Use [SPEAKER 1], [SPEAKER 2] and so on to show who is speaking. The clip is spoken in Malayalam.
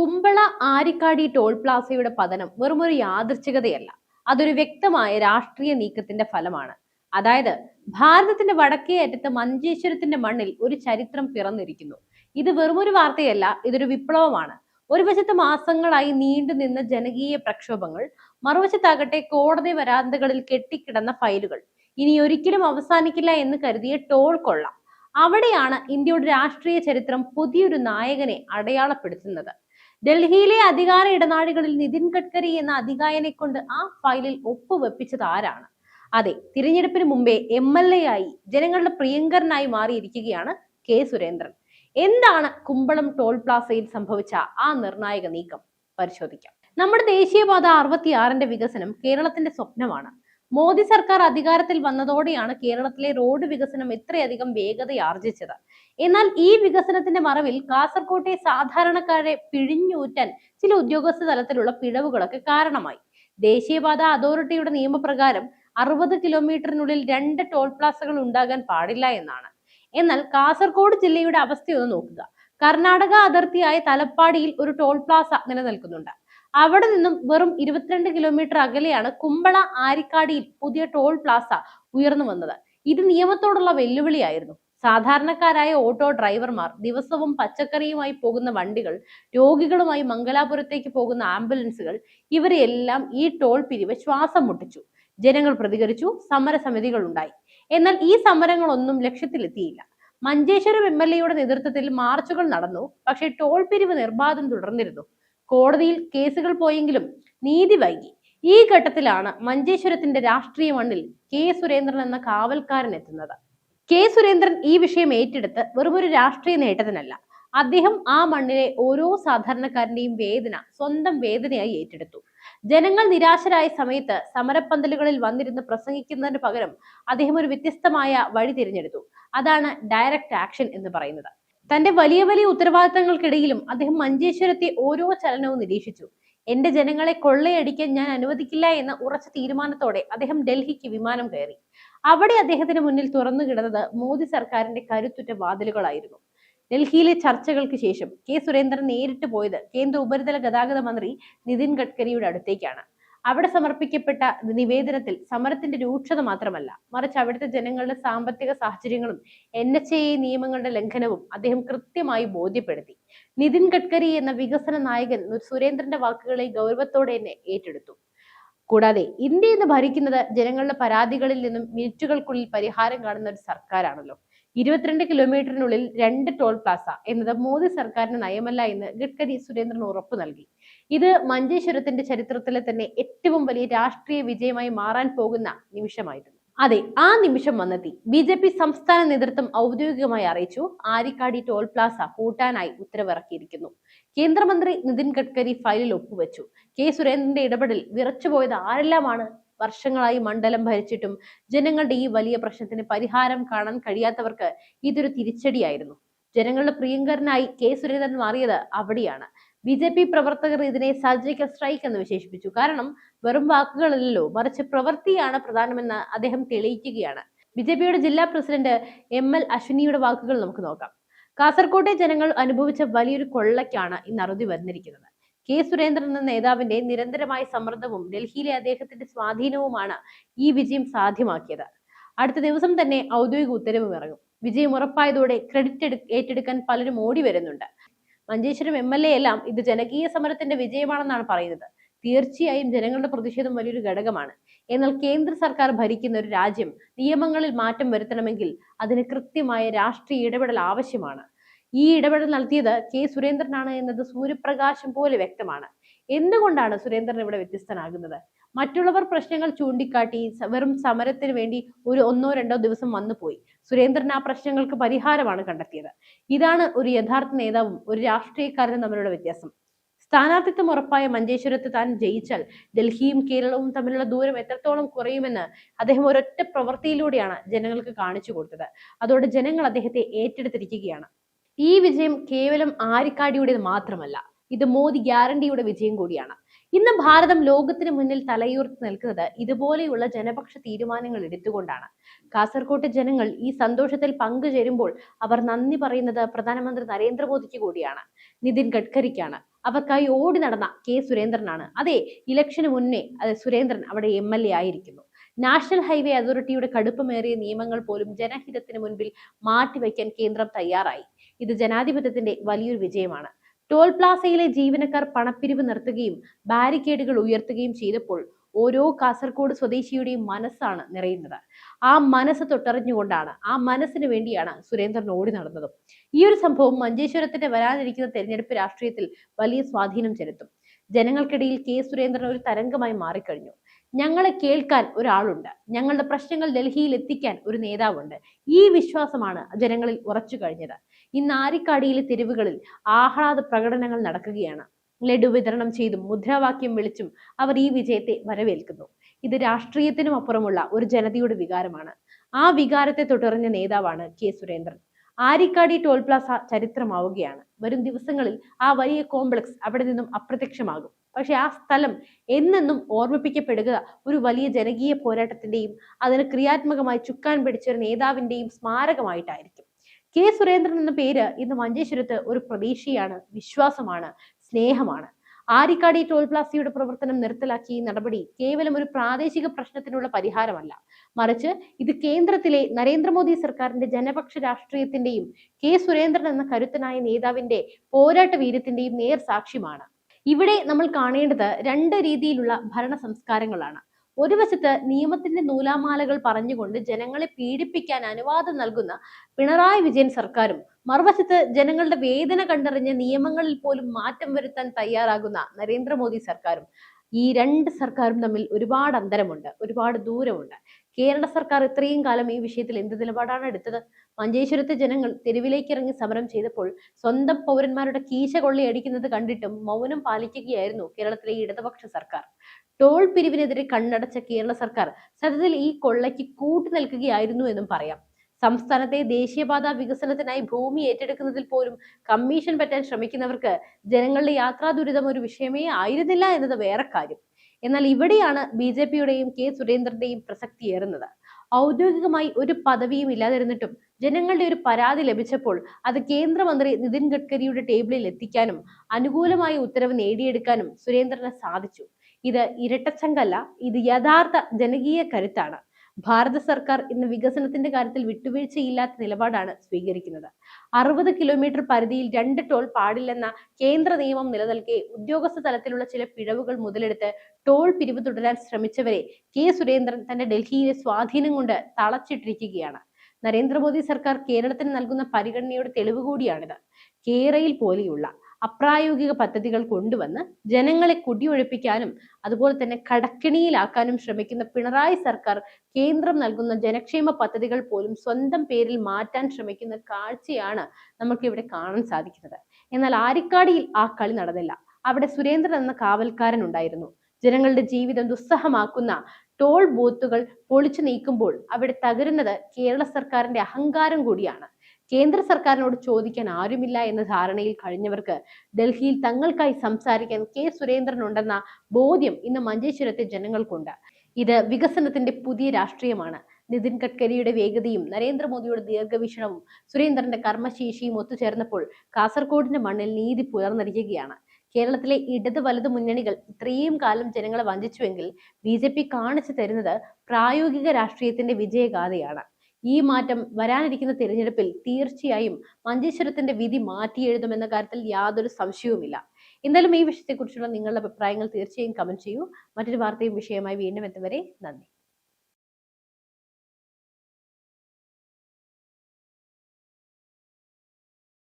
[SPEAKER 1] കുമ്പള ആരിക്കാടി ടോൾ പ്ലാസയുടെ പതനം വെറുമൊരു യാദൃച്ഛികതയല്ല അതൊരു വ്യക്തമായ രാഷ്ട്രീയ നീക്കത്തിന്റെ ഫലമാണ് അതായത് ഭാരതത്തിന്റെ വടക്കേ അറ്റത്ത് മഞ്ചേശ്വരത്തിന്റെ മണ്ണിൽ ഒരു ചരിത്രം പിറന്നിരിക്കുന്നു ഇത് വെറുമൊരു വാർത്തയല്ല ഇതൊരു വിപ്ലവമാണ് ഒരു വശത്ത് മാസങ്ങളായി നീണ്ടു നിന്ന ജനകീയ പ്രക്ഷോഭങ്ങൾ മറുവശത്താകട്ടെ കോടതി വരാന്തകളിൽ കെട്ടിക്കിടന്ന ഫയലുകൾ ഇനി ഒരിക്കലും അവസാനിക്കില്ല എന്ന് കരുതിയ ടോൾ കൊള്ള അവിടെയാണ് ഇന്ത്യയുടെ രാഷ്ട്രീയ ചരിത്രം പുതിയൊരു നായകനെ അടയാളപ്പെടുത്തുന്നത് ഡൽഹിയിലെ അധികാര ഇടനാഴികളിൽ നിതിൻ ഗഡ്കരി എന്ന അധികായനെ കൊണ്ട് ആ ഫയലിൽ ഒപ്പുവെപ്പിച്ചത് ആരാണ് അതെ തിരഞ്ഞെടുപ്പിന് മുമ്പേ എം എൽ എ ആയി ജനങ്ങളുടെ പ്രിയങ്കരനായി മാറിയിരിക്കുകയാണ് കെ സുരേന്ദ്രൻ എന്താണ് കുമ്പളം ടോൾ പ്ലാസയിൽ സംഭവിച്ച ആ നിർണായക നീക്കം പരിശോധിക്കാം
[SPEAKER 2] നമ്മുടെ ദേശീയപാത അറുപത്തിയാറിന്റെ വികസനം കേരളത്തിന്റെ സ്വപ്നമാണ് മോദി സർക്കാർ അധികാരത്തിൽ വന്നതോടെയാണ് കേരളത്തിലെ റോഡ് വികസനം ഇത്രയധികം വേഗതയാർജിച്ചത് എന്നാൽ ഈ വികസനത്തിന്റെ മറവിൽ കാസർകോട്ടെ സാധാരണക്കാരെ പിഴിഞ്ഞൂറ്റാൻ ചില ഉദ്യോഗസ്ഥ തലത്തിലുള്ള പിഴവുകളൊക്കെ കാരണമായി ദേശീയപാത അതോറിറ്റിയുടെ നിയമപ്രകാരം അറുപത് കിലോമീറ്ററിനുള്ളിൽ രണ്ട് ടോൾ പ്ലാസകൾ ഉണ്ടാകാൻ പാടില്ല എന്നാണ് എന്നാൽ കാസർഗോഡ് ജില്ലയുടെ അവസ്ഥയൊന്ന് നോക്കുക കർണാടക അതിർത്തിയായ തലപ്പാടിയിൽ ഒരു ടോൾ പ്ലാസ നിലനിൽക്കുന്നുണ്ട് അവിടെ നിന്നും വെറും ഇരുപത്തിരണ്ട് കിലോമീറ്റർ അകലെയാണ് കുമ്പള ആരിക്കാടിയിൽ പുതിയ ടോൾ പ്ലാസ ഉയർന്നു വന്നത് ഇത് നിയമത്തോടുള്ള വെല്ലുവിളിയായിരുന്നു സാധാരണക്കാരായ ഓട്ടോ ഡ്രൈവർമാർ ദിവസവും പച്ചക്കറിയുമായി പോകുന്ന വണ്ടികൾ രോഗികളുമായി മംഗലാപുരത്തേക്ക് പോകുന്ന ആംബുലൻസുകൾ ഇവരെയെല്ലാം ഈ ടോൾ പിരിവ് ശ്വാസം മുട്ടിച്ചു ജനങ്ങൾ പ്രതികരിച്ചു സമരസമിതികൾ ഉണ്ടായി എന്നാൽ ഈ സമരങ്ങളൊന്നും ലക്ഷ്യത്തിലെത്തിയില്ല മഞ്ചേശ്വരം എം എൽ എയുടെ നേതൃത്വത്തിൽ മാർച്ചുകൾ നടന്നു പക്ഷേ ടോൾ പിരിവ് നിർബാധം തുടർന്നിരുന്നു കോടതിയിൽ കേസുകൾ പോയെങ്കിലും നീതി വൈകി ഈ ഘട്ടത്തിലാണ് മഞ്ചേശ്വരത്തിന്റെ രാഷ്ട്രീയ മണ്ണിൽ കെ സുരേന്ദ്രൻ എന്ന കാവൽക്കാരൻ എത്തുന്നത് കെ സുരേന്ദ്രൻ ഈ വിഷയം ഏറ്റെടുത്ത് വെറുമൊരു രാഷ്ട്രീയ നേട്ടത്തിനല്ല അദ്ദേഹം ആ മണ്ണിലെ ഓരോ സാധാരണക്കാരന്റെയും വേദന സ്വന്തം വേദനയായി ഏറ്റെടുത്തു ജനങ്ങൾ നിരാശരായ സമയത്ത് സമരപ്പന്തലുകളിൽ വന്നിരുന്ന് പ്രസംഗിക്കുന്നതിന് പകരം അദ്ദേഹം ഒരു വ്യത്യസ്തമായ വഴി തിരഞ്ഞെടുത്തു അതാണ് ഡയറക്റ്റ് ആക്ഷൻ എന്ന് പറയുന്നത് തന്റെ വലിയ വലിയ ഉത്തരവാദിത്തങ്ങൾക്കിടയിലും അദ്ദേഹം മഞ്ചേശ്വരത്തെ ഓരോ ചലനവും നിരീക്ഷിച്ചു എന്റെ ജനങ്ങളെ കൊള്ളയടിക്കാൻ ഞാൻ അനുവദിക്കില്ല എന്ന ഉറച്ച തീരുമാനത്തോടെ അദ്ദേഹം ഡൽഹിക്ക് വിമാനം കയറി അവിടെ അദ്ദേഹത്തിന് മുന്നിൽ തുറന്നു കിടന്നത് മോദി സർക്കാരിന്റെ കരുത്തുറ്റ വാതിലുകളായിരുന്നു ഡൽഹിയിലെ ചർച്ചകൾക്ക് ശേഷം കെ സുരേന്ദ്രൻ നേരിട്ട് പോയത് കേന്ദ്ര ഉപരിതല ഗതാഗത മന്ത്രി നിതിൻ ഗഡ്കരിയുടെ അടുത്തേക്കാണ് അവിടെ സമർപ്പിക്കപ്പെട്ട നിവേദനത്തിൽ സമരത്തിന്റെ രൂക്ഷത മാത്രമല്ല മറിച്ച് അവിടുത്തെ ജനങ്ങളുടെ സാമ്പത്തിക സാഹചര്യങ്ങളും എൻ എച്ച് എ നിയമങ്ങളുടെ ലംഘനവും അദ്ദേഹം കൃത്യമായി ബോധ്യപ്പെടുത്തി നിതിൻ ഗഡ്കരി എന്ന വികസന നായകൻ സുരേന്ദ്രന്റെ വാക്കുകളെ ഗൗരവത്തോടെ തന്നെ ഏറ്റെടുത്തു കൂടാതെ ഇന്ത്യ എന്ന് ഭരിക്കുന്നത് ജനങ്ങളുടെ പരാതികളിൽ നിന്നും മിനിറ്റുകൾക്കുള്ളിൽ പരിഹാരം കാണുന്ന ഒരു സർക്കാരാണല്ലോ ഇരുപത്തിരണ്ട് കിലോമീറ്ററിനുള്ളിൽ രണ്ട് ടോൾ പ്ലാസ എന്നത് മോദി സർക്കാരിന്റെ നയമല്ല എന്ന് ഗഡ്കരി സുരേന്ദ്രൻ ഉറപ്പു നൽകി ഇത് മഞ്ചേശ്വരത്തിന്റെ ചരിത്രത്തിലെ തന്നെ ഏറ്റവും വലിയ രാഷ്ട്രീയ വിജയമായി മാറാൻ പോകുന്ന നിമിഷമായിരുന്നു അതെ ആ നിമിഷം വന്നെത്തി ബി ജെ പി സംസ്ഥാന നേതൃത്വം ഔദ്യോഗികമായി അറിയിച്ചു ആരിക്കാടി ടോൾ പ്ലാസ പൂട്ടാനായി ഉത്തരവിറക്കിയിരിക്കുന്നു കേന്ദ്രമന്ത്രി നിതിൻ ഗഡ്കരി ഫയലിൽ ഒപ്പുവെച്ചു കെ സുരേന്ദ്രന്റെ ഇടപെടൽ വിറച്ചുപോയത് ആരെല്ലാമാണ് വർഷങ്ങളായി മണ്ഡലം ഭരിച്ചിട്ടും ജനങ്ങളുടെ ഈ വലിയ പ്രശ്നത്തിന് പരിഹാരം കാണാൻ കഴിയാത്തവർക്ക് ഇതൊരു തിരിച്ചടിയായിരുന്നു ജനങ്ങളുടെ പ്രിയങ്കരനായി കെ സുരേന്ദ്രൻ മാറിയത് അവിടെയാണ് ബി ജെ പി പ്രവർത്തകർ ഇതിനെ സർജിക്കൽ സ്ട്രൈക്ക് എന്ന് വിശേഷിപ്പിച്ചു കാരണം വെറും വാക്കുകളല്ലോ മറിച്ച് പ്രവൃത്തിയാണ് പ്രധാനമെന്ന് അദ്ദേഹം തെളിയിക്കുകയാണ് ബി ജെ പിയുടെ ജില്ലാ പ്രസിഡന്റ് എം എൽ അശ്വിനിയുടെ വാക്കുകൾ നമുക്ക് നോക്കാം കാസർകോട്ടെ ജനങ്ങൾ അനുഭവിച്ച വലിയൊരു കൊള്ളയ്ക്കാണ് ഇന്ന് അറുതി വന്നിരിക്കുന്നത് കെ സുരേന്ദ്രൻ എന്ന നേതാവിന്റെ നിരന്തരമായ സമ്മർദ്ദവും ഡൽഹിയിലെ അദ്ദേഹത്തിന്റെ സ്വാധീനവുമാണ് ഈ വിജയം സാധ്യമാക്കിയത് അടുത്ത ദിവസം തന്നെ ഔദ്യോഗിക ഉത്തരവ് ഇറങ്ങും വിജയം ഉറപ്പായതോടെ ക്രെഡിറ്റ് ഏറ്റെടുക്കാൻ പലരും ഓടി വരുന്നുണ്ട് മഞ്ചേശ്വരം എം എൽ എ എല്ലാം ഇത് ജനകീയ സമരത്തിന്റെ വിജയമാണെന്നാണ് പറയുന്നത് തീർച്ചയായും ജനങ്ങളുടെ പ്രതിഷേധം വലിയൊരു ഘടകമാണ് എന്നാൽ കേന്ദ്ര സർക്കാർ ഭരിക്കുന്ന ഒരു രാജ്യം നിയമങ്ങളിൽ മാറ്റം വരുത്തണമെങ്കിൽ അതിന് കൃത്യമായ രാഷ്ട്രീയ ഇടപെടൽ ആവശ്യമാണ് ഈ ഇടപെടൽ നടത്തിയത് കെ സുരേന്ദ്രനാണ് എന്നത് സൂര്യപ്രകാശം പോലെ വ്യക്തമാണ് എന്തുകൊണ്ടാണ് സുരേന്ദ്രൻ ഇവിടെ വ്യത്യസ്തനാകുന്നത് മറ്റുള്ളവർ പ്രശ്നങ്ങൾ ചൂണ്ടിക്കാട്ടി വെറും സമരത്തിന് വേണ്ടി ഒരു ഒന്നോ രണ്ടോ ദിവസം വന്നു പോയി സുരേന്ദ്രൻ ആ പ്രശ്നങ്ങൾക്ക് പരിഹാരമാണ് കണ്ടെത്തിയത് ഇതാണ് ഒരു യഥാർത്ഥ നേതാവും ഒരു രാഷ്ട്രീയക്കാരനും തമ്മിലുള്ള വ്യത്യാസം സ്ഥാനാർത്ഥിത്വം ഉറപ്പായ മഞ്ചേശ്വരത്ത് താൻ ജയിച്ചാൽ ഡൽഹിയും കേരളവും തമ്മിലുള്ള ദൂരം എത്രത്തോളം കുറയുമെന്ന് അദ്ദേഹം ഒരൊറ്റ പ്രവൃത്തിയിലൂടെയാണ് ജനങ്ങൾക്ക് കാണിച്ചു കൊടുത്തത് അതോടെ ജനങ്ങൾ അദ്ദേഹത്തെ ഏറ്റെടുത്തിരിക്കുകയാണ് ഈ വിജയം കേവലം ആരിക്കാടിയുടേത് മാത്രമല്ല ഇത് മോദി ഗ്യാരണ്ടിയുടെ വിജയം കൂടിയാണ് ഇന്ന് ഭാരതം ലോകത്തിന് മുന്നിൽ തലയുയർത്തി നിൽക്കുന്നത് ഇതുപോലെയുള്ള ജനപക്ഷ തീരുമാനങ്ങൾ എടുത്തുകൊണ്ടാണ് കാസർകോട്ട് ജനങ്ങൾ ഈ സന്തോഷത്തിൽ പങ്കുചേരുമ്പോൾ അവർ നന്ദി പറയുന്നത് പ്രധാനമന്ത്രി നരേന്ദ്രമോദിക്ക് കൂടിയാണ് നിതിൻ ഗഡ്കരിക്കാണ് അവർക്കായി ഓടി നടന്ന കെ സുരേന്ദ്രനാണ് അതെ ഇലക്ഷന് മുന്നേ സുരേന്ദ്രൻ അവിടെ എം എൽ എ ആയിരിക്കുന്നു നാഷണൽ ഹൈവേ അതോറിറ്റിയുടെ കടുപ്പമേറിയ നിയമങ്ങൾ പോലും ജനഹിതത്തിന് മുൻപിൽ മാറ്റിവെക്കാൻ കേന്ദ്രം തയ്യാറായി ഇത് ജനാധിപത്യത്തിന്റെ വലിയൊരു വിജയമാണ് ടോൾ പ്ലാസയിലെ ജീവനക്കാർ പണപ്പിരിവ് നിർത്തുകയും ബാരിക്കേഡുകൾ ഉയർത്തുകയും ചെയ്തപ്പോൾ ഓരോ കാസർഗോഡ് സ്വദേശിയുടെയും മനസ്സാണ് നിറയുന്നത് ആ മനസ്സ് തൊട്ടറിഞ്ഞുകൊണ്ടാണ് ആ മനസ്സിന് വേണ്ടിയാണ് സുരേന്ദ്രൻ ഓടി നടന്നതും ഈ ഒരു സംഭവം മഞ്ചേശ്വരത്തിന്റെ വരാനിരിക്കുന്ന തെരഞ്ഞെടുപ്പ് രാഷ്ട്രീയത്തിൽ വലിയ സ്വാധീനം ചെലുത്തും ജനങ്ങൾക്കിടയിൽ കെ സുരേന്ദ്രൻ ഒരു തരംഗമായി മാറിക്കഴിഞ്ഞു ഞങ്ങളെ കേൾക്കാൻ ഒരാളുണ്ട് ഞങ്ങളുടെ പ്രശ്നങ്ങൾ ഡൽഹിയിൽ എത്തിക്കാൻ ഒരു നേതാവുണ്ട് ഈ വിശ്വാസമാണ് ജനങ്ങളിൽ ഉറച്ചു കഴിഞ്ഞത് ഇന്ന് ആരിക്കാടിയിലെ തെരുവുകളിൽ ആഹ്ലാദ പ്രകടനങ്ങൾ നടക്കുകയാണ് ലഡു വിതരണം ചെയ്തും മുദ്രാവാക്യം വിളിച്ചും അവർ ഈ വിജയത്തെ വരവേൽക്കുന്നു ഇത് രാഷ്ട്രീയത്തിനും അപ്പുറമുള്ള ഒരു ജനതയുടെ വികാരമാണ് ആ വികാരത്തെ തുടർന്ന നേതാവാണ് K Surendran Arikkady toll plaza ചരിത്രമാവുകയാണ് വരും ദിവസങ്ങളിൽ ആ വലിയ കോംപ്ലക്സ് അവിടെ നിന്നും അപ്രത്യക്ഷമാകും പക്ഷെ ആ സ്ഥലം എന്നെന്നും ഓർമ്മിപ്പിക്കപ്പെടുക ഒരു വലിയ ജനകീയ പോരാട്ടത്തിന്റെയും അതിന് ക്രിയാത്മകമായി ചുക്കാൻ പിടിച്ച ഒരു നേതാവിന്റെയും സ്മാരകമായിട്ടായിരിക്കും കെ സുരേന്ദ്രൻ എന്ന പേര് ഇന്ന് മഞ്ചേശ്വരത്ത് ഒരു പ്രതീക്ഷയാണ് വിശ്വാസമാണ് സ്നേഹമാണ് ആരിക്കാടി ടോൾ പ്ലാസയുടെ പ്രവർത്തനം നിർത്തലാക്കിയ നടപടി കേവലം ഒരു പ്രാദേശിക പ്രശ്നത്തിനുള്ള പരിഹാരമല്ല മറിച്ച് ഇത് കേന്ദ്രത്തിലെ നരേന്ദ്രമോദി സർക്കാരിന്റെ ജനപക്ഷ രാഷ്ട്രീയത്തിന്റെയും കെ സുരേന്ദ്രൻ എന്ന കരുത്തനായ നേതാവിന്റെ പോരാട്ട വീര്യത്തിന്റെയും നേർ സാക്ഷ്യമാണ് ഇവിടെ നമ്മൾ കാണേണ്ടത് രണ്ട് രീതിയിലുള്ള ഭരണ സംസ്കാരങ്ങളാണ് ഒരു വശത്ത് നിയമത്തിന്റെ നൂലാമാലകൾ പറഞ്ഞുകൊണ്ട് ജനങ്ങളെ പീഡിപ്പിക്കാൻ അനുവാദം നൽകുന്ന പിണറായി വിജയൻ സർക്കാരും മറുവശത്ത് ജനങ്ങളുടെ വേദന കണ്ടറിഞ്ഞ് നിയമങ്ങളിൽ പോലും മാറ്റം വരുത്താൻ തയ്യാറാകുന്ന നരേന്ദ്രമോദി സർക്കാരും ഈ രണ്ട് സർക്കാരും തമ്മിൽ ഒരുപാട് അന്തരമുണ്ട് ഒരുപാട് ദൂരമുണ്ട് കേരള സർക്കാർ ഇത്രയും കാലം ഈ വിഷയത്തിൽ എന്ത് നിലപാടാണ് എടുത്തത് മഞ്ചേശ്വരത്തെ ജനങ്ങൾ തെരുവിലേക്ക് ഇറങ്ങി സമരം ചെയ്തപ്പോൾ സ്വന്തം പൗരന്മാരുടെ കീശ കൊള്ളയടിക്കുന്നത് കണ്ടിട്ടും മൗനം പാലിക്കുകയായിരുന്നു കേരളത്തിലെ ഇടതുപക്ഷ സർക്കാർ ടോൾ പിരിവിനെതിരെ കണ്ണടച്ച കേരള സർക്കാർ സത്യത്തിൽ ഈ കൊള്ളയ്ക്ക് കൂട്ടു നിൽക്കുകയായിരുന്നു എന്നും പറയാം സംസ്ഥാനത്തെ ദേശീയപാത വികസനത്തിനായി ഭൂമി ഏറ്റെടുക്കുന്നതിൽ പോലും കമ്മീഷൻ പറ്റാൻ ശ്രമിക്കുന്നവർക്ക് ജനങ്ങളുടെ യാത്രാ ദുരിതം ഒരു വിഷയമേ ആയിരുന്നില്ല എന്നത് വേറെ കാര്യം എന്നാൽ ഇവിടെയാണ് ബി ജെ പിയുടെയും കെ സുരേന്ദ്രന്റെയും പ്രസക്തി ഏറുന്നത് ഔദ്യോഗികമായി ഒരു പദവിയും ഇല്ലാതിരുന്നിട്ടും ജനങ്ങളുടെ ഒരു പരാതി ലഭിച്ചപ്പോൾ അത് കേന്ദ്രമന്ത്രി നിതിൻ ഗഡ്കരിയുടെ ടേബിളിൽ എത്തിക്കാനും അനുകൂലമായ ഉത്തരവ് നേടിയെടുക്കാനും സുരേന്ദ്രന് സാധിച്ചു ഇത് ഇരട്ടച്ചങ്കല്ല ഇത് യഥാർത്ഥ ജനകീയ കരുത്താണ് ഭാരത സർക്കാർ ഇന്ന് വികസനത്തിന്റെ കാര്യത്തിൽ വിട്ടുവീഴ്ചയില്ലാത്ത നിലപാടാണ് സ്വീകരിക്കുന്നത് അറുപത് കിലോമീറ്റർ പരിധിയിൽ രണ്ട് ടോൾ പാടില്ലെന്ന കേന്ദ്ര നിയമം നിലനിൽക്കെ ഉദ്യോഗസ്ഥ തലത്തിലുള്ള ചില പിഴവുകൾ മുതലെടുത്ത് ടോൾ പിരിവ് തുടരാൻ ശ്രമിച്ചവരെ കെ സുരേന്ദ്രൻ തന്റെ ഡൽഹിയിലെ സ്വാധീനം കൊണ്ട് തളച്ചിട്ടിരിക്കുകയാണ് നരേന്ദ്രമോദി സർക്കാർ കേരളത്തിന് നൽകുന്ന പരിഗണനയുടെ തെളിവ് കൂടിയാണിത് കേരയിൽ പോലെയുള്ള അപ്രായോഗിക പദ്ധതികൾ കൊണ്ടുവന്ന് ജനങ്ങളെ കുടിയൊഴിപ്പിക്കാനും അതുപോലെ തന്നെ കടക്കിണിയിലാക്കാനും ശ്രമിക്കുന്ന പിണറായി സർക്കാർ കേന്ദ്രം നൽകുന്ന ജനക്ഷേമ പദ്ധതികൾ പോലും സ്വന്തം പേരിൽ മാറ്റാൻ ശ്രമിക്കുന്ന കാഴ്ചയാണ് നമുക്കിവിടെ കാണാൻ സാധിക്കുന്നത് എന്നാൽ ആരിക്കാടിയിൽ ആ കളി നടന്നില്ല അവിടെ സുരേന്ദ്രൻ എന്ന കാവൽക്കാരൻ ഉണ്ടായിരുന്നു ജനങ്ങളുടെ ജീവിതം ദുസ്സഹമാക്കുന്ന ടോൾ ബൂത്തുകൾ പൊളിച്ചു നീക്കുമ്പോൾ അവിടെ തകരുന്നത് കേരള സർക്കാരിന്റെ അഹങ്കാരം കൂടിയാണ് കേന്ദ്ര സർക്കാരിനോട് ചോദിക്കാൻ ആരുമില്ല എന്ന ധാരണയിൽ കഴിഞ്ഞവർക്ക് ഡൽഹിയിൽ തങ്ങൾക്കായി സംസാരിക്കാൻ കെ സുരേന്ദ്രൻ ഉണ്ടെന്ന ബോധ്യം ഇന്ന് മഞ്ചേശ്വരത്തെ ജനങ്ങൾക്കുണ്ട് ഇത് വികസനത്തിന്റെ പുതിയ രാഷ്ട്രീയമാണ് നിതിൻ ഗഡ്കരിയുടെ വേഗതയും നരേന്ദ്രമോദിയുടെ ദീർഘവീക്ഷണവും സുരേന്ദ്രന്റെ കർമ്മശേഷിയും ഒത്തുചേർന്നപ്പോൾ കാസർഗോഡിന്റെ മണ്ണിൽ നീതി പുലർന്നിരിക്കുകയാണ് കേരളത്തിലെ ഇടത് വലത് മുന്നണികൾ ഇത്രയും കാലം ജനങ്ങളെ വഞ്ചിച്ചുവെങ്കിൽ ബി ജെ പി കാണിച്ചു തരുന്നത് പ്രായോഗിക രാഷ്ട്രീയത്തിന്റെ വിജയഗാഥയാണ് ഈ മാറ്റം വരാനിരിക്കുന്ന തിരഞ്ഞെടുപ്പിൽ തീർച്ചയായും മഞ്ചേശ്വരത്തിന്റെ വിധി മാറ്റിയെഴുതുമെന്ന കാര്യത്തിൽ യാതൊരു സംശയവുമില്ല എന്തായാലും ഈ വിഷയത്തെക്കുറിച്ചുള്ള നിങ്ങളുടെ അഭിപ്രായങ്ങൾ തീർച്ചയായും കമന്റ് ചെയ്യൂ മറ്റൊരു വാർത്തയും വിഷയമായി വീണ്ടും എത്തും വരെ നന്ദി